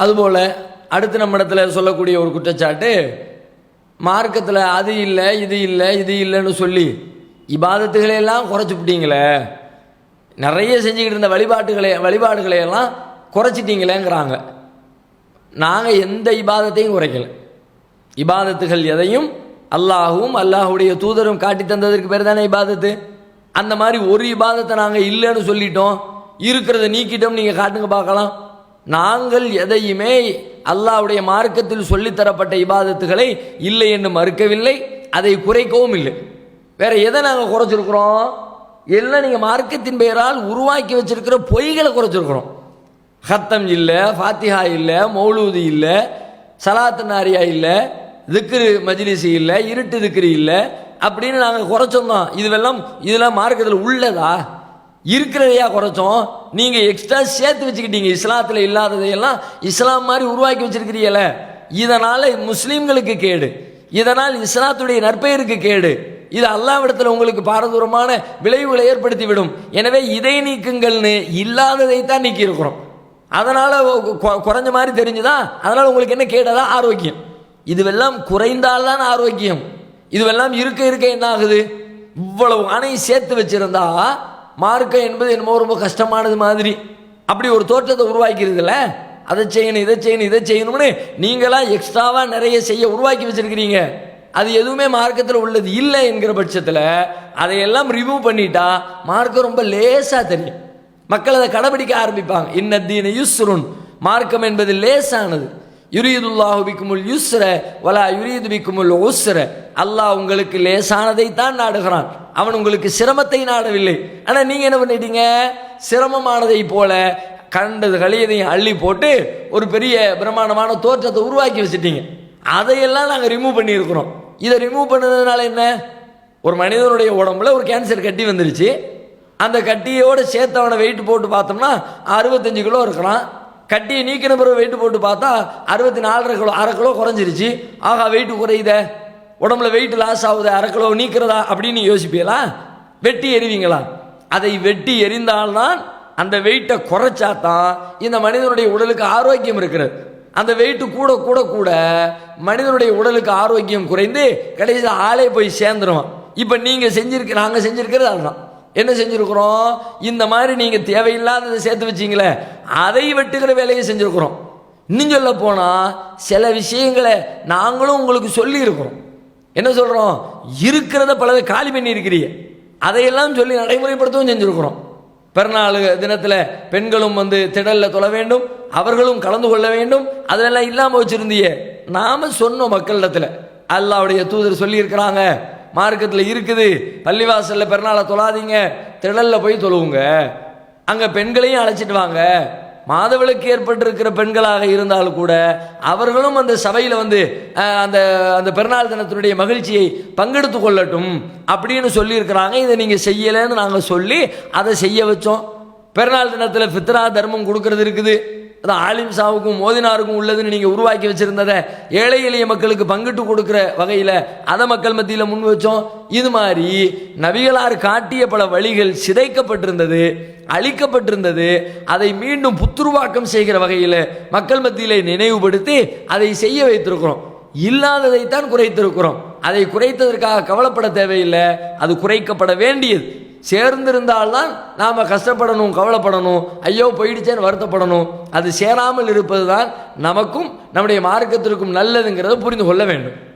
அதுபோல் அடுத்து நம்ம இடத்துல சொல்லக்கூடிய ஒரு குற்றச்சாட்டு மார்க்கத்தில் அது இல்லை இது இல்லை இது இல்லைன்னு சொல்லி இபாதத்துகளையெல்லாம் குறைச்சிப்பிட்டீங்களே நிறைய செஞ்சுக்கிட்டு இருந்த வழிபாட்டுகளை வழிபாடுகளையெல்லாம் குறைச்சிட்டிங்களேங்கிறாங்க. குறைச்சிட்டீங்களேங்கிறாங்க நாங்கள் எந்த இபாதத்தையும் குறைக்கல. இபாதத்துகள் எதையும் அல்லாஹும் அல்லாஹுடைய தூதரும் காட்டி தந்ததற்கு பேர் தானே இபாதத்து? அந்த மாதிரி ஒரு இபாதத்தை நாங்கள் இல்லைன்னு சொல்லிட்டோம். இருக்கிறத நீக்கிட்டோம் நீங்கள் காட்டுங்க பார்க்கலாம். நாங்கள் எதையுமே அல்லாவுடைய மார்க்கத்தில் சொல்லித்தரப்பட்ட இபாதத்துகளை இல்லை என்று மறுக்கவில்லை. அதை குறைக்கவும் இல்லை. வேற எதை நாங்கள் குறைச்சிருக்கிறோம்? எல்லாம் நீங்கள் மார்க்கத்தின் பெயரால் உருவாக்கி வச்சிருக்கிற பொய்களை குறைச்சிருக்கிறோம். ஹத்தம் இல்லை ஃபாத்திஹா இல்லை மௌலூதி இல்லை சலாத்து நாரியா இல்லை திக்ரு மஜ்லிஸ் இல்லை இருட்டு திக்ரு இல்லை அப்படின்னு நாங்கள் குறைச்சோம் இதுவெல்லாம் இதெல்லாம் மார்க்கத்தில் உள்ளதா? இருக்கிறதையா குறைச்சோம்? நீங்கள் எக்ஸ்ட்ரா சேர்த்து வச்சுக்கிட்டீங்க. இஸ்லாத்தில் இல்லாததையெல்லாம் இஸ்லாம் மாதிரி உருவாக்கி வச்சிருக்கிறீங்கள. இதனால் முஸ்லீம்களுக்கு கேடு. இதனால் இஸ்லாத்துடைய நற்பெயருக்கு கேடு. இது அல்லாவிடத்தில் உங்களுக்கு பாரதூரமான விளைவுகளை ஏற்படுத்தி விடும் எனவே இதை நீக்குங்கள்னு இல்லாததை தான் நீக்கி இருக்கிறோம் அதனால் குறைஞ்ச மாதிரி தெரிஞ்சுதான் அதனால் உங்களுக்கு என்ன கேடதா? ஆரோக்கியம். இதுவெல்லாம் குறைந்தால்தான் ஆரோக்கியம். இதுவெல்லாம் இருக்க இருக்க என்ன ஆகுது இவ்வளவு அணையும் சேர்த்து வச்சிருந்தா மார்க்கம் என்பது என்னமோ ரொம்ப கஷ்டமானது மாதிரி. அப்படி ஒரு தோற்றத்தை உருவாக்கிறதுல அதை செய்யணும் இதை செய்யணும் இதை செய்யணும்னு நீங்களாம் எக்ஸ்ட்ராவாக நிறைய செய்ய உருவாக்கி வச்சிருக்கிறீங்க. அது எதுவுமே மார்க்கத்தில் உள்ளது இல்லை என்கிற பட்சத்தில் அதையெல்லாம் ரிமூவ் பண்ணிட்டா மார்க்கம் ரொம்ப லேசாக தெரியும். மக்கள் அதை கடைபிடிக்க ஆரம்பிப்பாங்க. இன்னத்தீன யுஸ்ருன். மார்க்கம் என்பது லேசானது. யுரீதுல்லாஹு பிக்குமுல் யுஸ்ர வலா யுரீது பிக்குமுல் உஸ்ர. அல்லாஹ் உங்களுக்கு லேசானதை தான் நாடுகிறான். அவன் உங்களுக்கு சிரமத்தை நாடவில்லை. ஆனால் நீங்கள் என்ன பண்ணிட்டீங்க? சிரமமானதை போல கண்டது கழியதையும் அள்ளி போட்டு ஒரு பெரிய பிரம்மாண்டமான தோற்றத்தை உருவாக்கி வச்சிட்டீங்க. அதையெல்லாம் நாங்கள் ரிமூவ் பண்ணியிருக்கிறோம். இதை ரிமூவ் பண்ணதுனால என்ன? ஒரு மனிதனுடைய உடம்புல ஒரு கேன்சர் கட்டி வந்துருச்சு. அந்த கட்டியோட சேர்த்து அவனை வெயிட் போட்டு பார்த்தோம்னா அறுபத்தஞ்சு கிலோ இருக்கிறான். கட்டியை நீக்கின பிறகு வெயிட் போட்டு பார்த்தா அறுபத்தி நாலரை கிலோ அரை கிலோ குறைஞ்சிருச்சு. ஆகா வெயிட் குறையுதே. உடம்புல வெயிட் லாஸ் ஆகுது அரை கிலோ நீக்கிறதா அப்படின்னு யோசிப்பீங்களா? வெட்டி எறிவீங்களா? அதை வெட்டி எறிந்தால்தான் அந்த வெயிட்டை குறைச்சா தான் இந்த மனிதனுடைய உடலுக்கு ஆரோக்கியம் இருக்கிறது. அந்த வெயிட்டு கூட கூட கூட மனிதனுடைய உடலுக்கு ஆரோக்கியம் குறைந்து கடைசியில் ஆளே போய் சேர்ந்துருவான். இப்போ நீங்கள் செஞ்சிருக்க நாங்கள் செஞ்சிருக்கிறது அதுதான். என்ன செஞ்சுருக்குறோம்? இந்த மாதிரி நீங்கள் தேவையில்லாததை சேர்த்து வச்சிங்களே அதை வெட்டுகிற வேலையை செஞ்சுருக்குறோம். இன்னும் சொல்ல போனால் சில விஷயங்களை நாங்களும் உங்களுக்கு சொல்லியிருக்கிறோம். என்ன சொல்கிறோம் இருக்கிறத பலதை காலி பண்ணி இருக்கிறீங்க அதையெல்லாம் சொல்லி நடைமுறைப்படுத்தவும் செஞ்சுருக்கிறோம். பிறநாள் தினத்தில் பெண்களும் வந்து திடலில் தொழ வேண்டும் அவர்களும் கலந்து கொள்ள வேண்டும். அதெல்லாம் இல்லாமல் வச்சுருந்தியே. நாம சொன்னோம் மக்களிடத்தில். அல்லாவுடைய தூதர் சொல்லியிருக்கிறாங்க மார்க்கத்தில் இருக்குது. பள்ளிவாசலில் பிறநாளை தொழாதீங்க. திடலில் போய் தொழுவுங்க. அங்கே பெண்களையும் அழைச்சிட்டு வாங்க. மாதவளுக்கு ஏற்பட்டிருக்கிற பெண்களாக இருந்தாலும் கூட அவர்களும் அந்த சபையில் வந்து அந்த அந்த பெருநாள் தினத்தினுடைய மகிழ்ச்சியை பங்கெடுத்து கொள்ளட்டும் அப்படின்னு சொல்லியிருக்கிறாங்க. இதை நீங்கள் செய்யலைன்னு நாங்கள் சொல்லி அதை செய்ய வச்சோம். பெருநாள் தினத்தில் ஃபித்ரா தர்மம் கொடுக்கறது இருக்குது. அது ஆலிம் சாவுக்கும் மோதினாருக்கும் உள்ளதுன்னு நீங்கள் உருவாக்கி வச்சுருந்ததை ஏழை எளிய மக்களுக்கு பங்கிட்டு கொடுக்குற வகையில் அதை மக்கள் மத்தியில் முன் வச்சோம். இது மாதிரி நபிகளார் காட்டிய பல வழிகள் சிதைக்கப்பட்டிருந்தது அழிக்கப்பட்டிருந்தது. அதை மீண்டும் புத்துருவாக்கம் செய்கிற வகையில் மக்கள் மத்தியில் நினைவுபடுத்தி அதை செய்ய வைத்திருக்கிறோம். இல்லாததைத்தான் குறைத்திருக்கிறோம். அதை குறைத்ததற்காக கவலைப்பட தேவையில்லை. அது குறைக்கப்பட வேண்டியது. சேர்ந்திருந்தால்தான் நாம் கஷ்டப்படணும் கவலைப்படணும் ஐயோ போயிடுச்சேன்னு வருத்தப்படணும். அது சேராமல் இருப்பது தான் நமக்கும் நம்முடைய மார்க்கத்திற்கும் நல்லதுங்கிறத புரிந்து கொள்ள வேண்டும்.